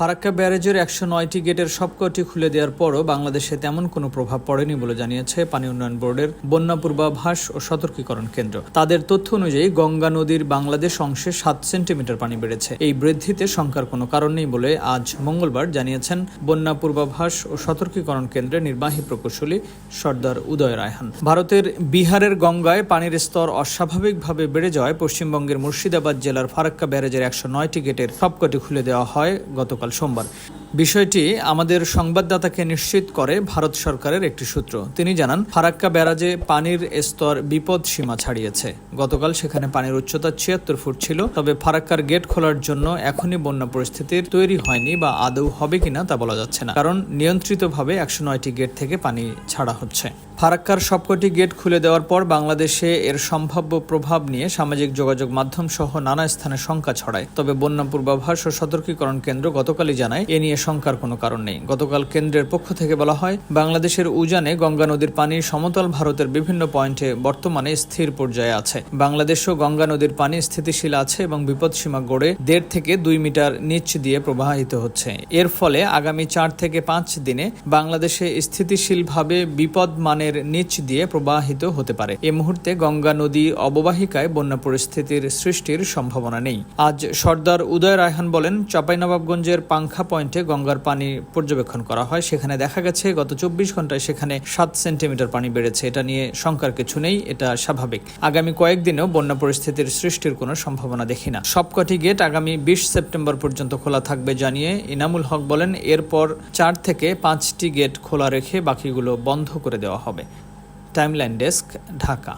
ফারাক্কা ব্যারেজের একশো নয়টি গেটের সবকটি খুলে দেওয়ার পরও বাংলাদেশে তেমন কোনো প্রভাব পড়েনি বলে জানিয়েছে পানি উন্নয়ন বোর্ডের বন্যা পূর্বাভাস ও সতর্কীকরণ কেন্দ্র। তাদের তথ্য অনুযায়ী গঙ্গা নদীর বাংলাদেশ অংশে সাত সেন্টিমিটার পানি বেড়েছে। এই বৃদ্ধিতে শঙ্কার কোনো কারণ নেই বলে আজ মঙ্গলবার জানিয়েছেন বন্যা পূর্বাভাস ও সতর্কীকরণ কেন্দ্রের নির্বাহী প্রকৌশলী সর্দার উদয় রায়হান। ভারতের বিহারের গঙ্গায় পানির স্তর অস্বাভাবিকভাবে বেড়ে যাওয়ায় পশ্চিমবঙ্গের মুর্শিদাবাদ জেলার ফারাক্কা ব্যারেজের একশো নয়টি গেটের সবকটি খুলে দেওয়া হয় গতকাল সোমবার। বিষয়টি আমাদের সংবাদদাতাকে নিশ্চিত করে ভারত সরকারের একটি সূত্র। তিনি জানান, ফারাক্কা ব্যারাজে পানির স্তর বিপদ সীমা ছাড়িয়েছে। গতকাল সেখানে পানির উচ্চতা ছিয়াত্তর ফুট ছিল, তবে ফারাক্কার গেট খোলার জন্য এখনই বন্যা পরিস্থিতির তৈরি হয়নি বা আদৌ হবে কিনা তা বলা যাচ্ছে না, কারণ নিয়ন্ত্রিতভাবে একশো নয়টি গেট থেকে পানি ছাড়া হচ্ছে। ফারাক্কার সবকটি গেট খুলে দেওয়ার পর বাংলাদেশে এর সম্ভাব্য প্রভাব নিয়ে সামাজিক যোগাযোগ মাধ্যম সহ নানা স্থানে শঙ্কা ছড়ায়। তবে বন্যা পূর্বাভাস ও সতর্কীকরণ কেন্দ্র গতকালই জানায়, এ নিয়ে শঙ্কার কোনো কারণ নেই। গতকাল কেন্দ্রের পক্ষ থেকে বলা হয়, বাংলাদেশের উজানে গঙ্গা নদীর পানি সমতল ভারতের বিভিন্ন পয়েন্টে বর্তমানে স্থির পর্যায়ে আছে। বাংলাদেশও গঙ্গা নদীর পানি স্থিতিশীল আছে এবং বিপদসীমা গড়ে দেড় থেকে দুই মিটার নিচ দিয়ে প্রবাহিত হচ্ছে। এর ফলে আগামী চার থেকে পাঁচ দিনে বাংলাদেশে স্থিতিশীলভাবে বিপদ মানের নিচ দিয়ে প্রবাহিত হতে পারে। এ মুহূর্তে গঙ্গা নদী অববাহিকায় বন্যা পরিস্থিতির সৃষ্টির সম্ভাবনা নেই। আজ সর্দার উদয় রায়হান বলেন, চাঁপাইনবাবগঞ্জের পাংখা পয়েন্টে গঙ্গার পানি পর্যবেক্ষণ করা হয়। সেখানে দেখা গেছে, গত চব্বিশ ঘন্টায় সেখানে সাত সেন্টিমিটার পানি বেড়েছে। এটা নিয়ে শঙ্কার কিছু নেই, এটা স্বাভাবিক। আগামী কয়েকদিনেও বন্যা পরিস্থিতির সৃষ্টির কোনো সম্ভাবনা দেখি না। সবকটি গেট আগামী বিশ সেপ্টেম্বর পর্যন্ত খোলা থাকবে জানিয়ে ইনামুল হক বলেন, এরপর চার থেকে পাঁচটি গেট খোলা রেখে বাকিগুলো বন্ধ করে দেওয়া হবে। Timeline desk, Dhaka.